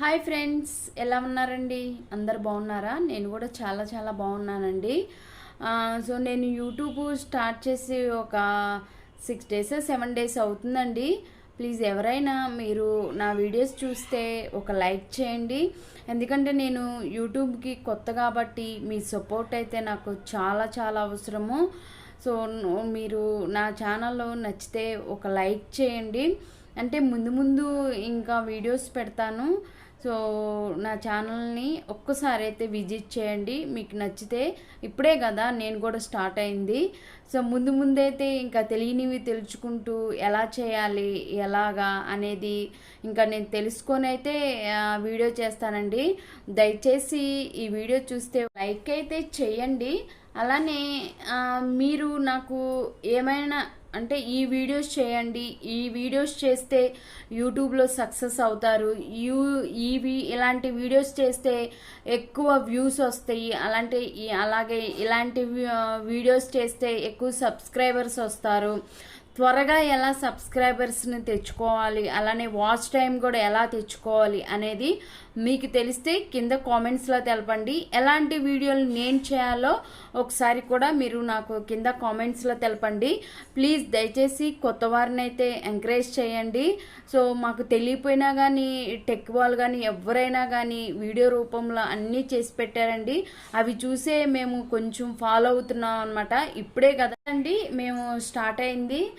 Hi friends ఎలా ఉన్నారండి? అందరు బాగున్నారా? నేను కూడా చాలా చాలా బాగున్నానండి. సో నేను యూట్యూబ్ స్టార్ట్ చేసి ఒక సిక్స్ డేస్ సెవెన్ డేస్ అవుతుందండి. ప్లీజ్ ఎవరైనా మీరు నా వీడియోస్ చూస్తే ఒక లైక్ చేయండి. ఎందుకంటే నేను యూట్యూబ్కి కొత్త కాబట్టి మీ సపోర్ట్ అయితే నాకు చాలా చాలా అవసరము. సో మీరు నా ఛానల్లో నచ్చితే ఒక లైక్ చేయండి. అంటే ముందు ముందు ఇంకా వీడియోస్ పెడతాను. సో నా ఛానల్ని ఒక్కసారి అయితే విజిట్ చేయండి. మీకు నచ్చితే ఇప్పుడే కదా నేను కూడా స్టార్ట్ అయింది. సో ముందు ముందైతే ఇంకా తెలియనివి తెలుసుకుంటూ ఎలా చేయాలి ఎలాగా అనేది ఇంకా నేను తెలుసుకొని అయితే వీడియో చేస్తానండి. దయచేసి ఈ వీడియో చూస్తే లైక్ అయితే చేయండి. అలానే మీరు నాకు ఏమైనా అంటే ఈ వీడియోస్ చేయండి ఈ వీడియోస్ చేస్తే యూట్యూబ్లో సక్సెస్ అవుతారు. యూ ఇవి ఇలాంటి వీడియోస్ చేస్తే ఎక్కువ వ్యూస్ వస్తాయి. అలాంటి అలాగే ఇలాంటి వీడియోస్ చేస్తే ఎక్కువ సబ్స్క్రైబర్స్ వస్తారు. త్వరగా ఎలా సబ్స్క్రైబర్స్ని తెచ్చుకోవాలి అలానే వాచ్ టైం కూడా ఎలా తెచ్చుకోవాలి అనేది మీకు తెలిస్తే కింద కామెంట్స్లో తెలపండి. ఎలాంటి వీడియోలు నేను చేయాలో ఒకసారి కూడా మీరు నాకు కింద కామెంట్స్లో తెలపండి. ప్లీజ్ దయచేసి కొత్త వారిని అయితే ఎంకరేజ్ చేయండి. సో మాకు తెలియపోయినా కానీ టెక్ వాళ్ళు కానీ ఎవరైనా కానీ వీడియో రూపంలో అన్నీ చేసి పెట్టారండి. అవి చూసే మేము కొంచెం ఫాలో అవుతున్నాం అనమాట ఇప్పుడే కదా అండి మేము స్టార్ట్ అయింది.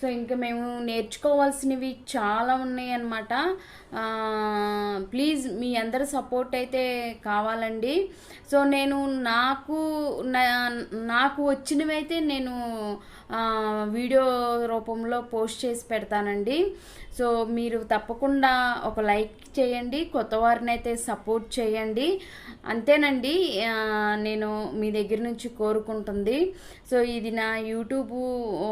సో ఇంకా మేము నేర్చుకోవాల్సినవి చాలా ఉన్నాయి అన్నమాట ప్లీజ్ మీ అందరి సపోర్ట్ అయితే కావాలండి. సో నేను నాకు నా- నాకు వచ్చినవి అయితే నేను వీడియో రూపంలో పోస్ట్ చేసి పెడతానండి. సో మీరు తప్పకుండా ఒక లైక్ చేయండి కొత్త వారిని అయితే సపోర్ట్ చేయండి. అంతేనండి నేను మీ దగ్గర నుంచి కోరుకుంటుంది. సో ఇది నా యూట్యూబ్ ఓ,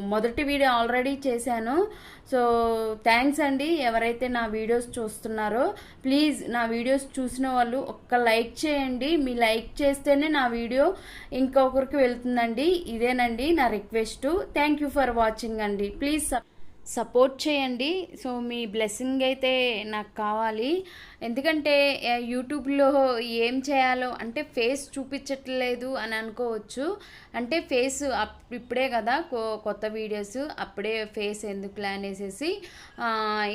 మొదటి వీడియో ఆల్రెడీ చేశాను. సో థ్యాంక్స్ అండి ఎవరైతే నా వీడియోస్ చూస్తున్నారో. ప్లీజ్ నా వీడియోస్ చూసిన వాళ్ళు ఒక్క లైక్ చేయండి. మీ లైక్ చేస్తేనే నా వీడియో ఇంకొకరికి వెళ్తుందండి. ఇదేనండి నా request. Thank you for watching అండి. ప్లీజ్ సపోర్ట్ చేయండి. సో మీ బ్లెస్సింగ్ అయితే నాకు కావాలి. ఎందుకంటే యూట్యూబ్లో ఏం చేయాలో అంటే ఫేస్ చూపించట్లేదు అని అనుకోవచ్చు. అంటే ఫేస్ అప్ ఇప్పుడే కదా కొ- కొత్త వీడియోస్ అప్పుడే ఫేస్ ఎందుకులే అనేసి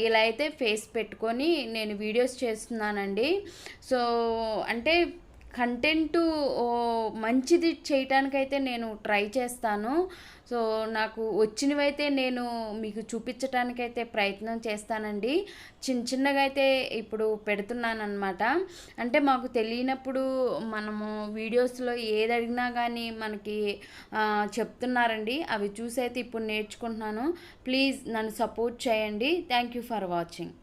ఇలా అయితే ఫేస్ పెట్టుకొని నేను వీడియోస్ చేస్తున్నానండి. సో అంటే కంటెంట్ మంచిది చేయటానికైతే నేను ట్రై చేస్తాను. సో నాకు వచ్చినవైతే నేను మీకు చూపించటానికైతే ప్రయత్నం చేస్తానండి. చిన్న చిన్నగా అయితే ఇప్పుడు పెడుతున్నాను అనమాట అంటే మాకు తెలియనప్పుడు మనము వీడియోస్లో ఏది అడిగినా కానీ మనకి చెప్తున్నారండి. అవి చూసి అయితే ఇప్పుడు నేర్చుకుంటున్నాను. ప్లీజ్ నన్ను సపోర్ట్ చేయండి. Thank you for watching.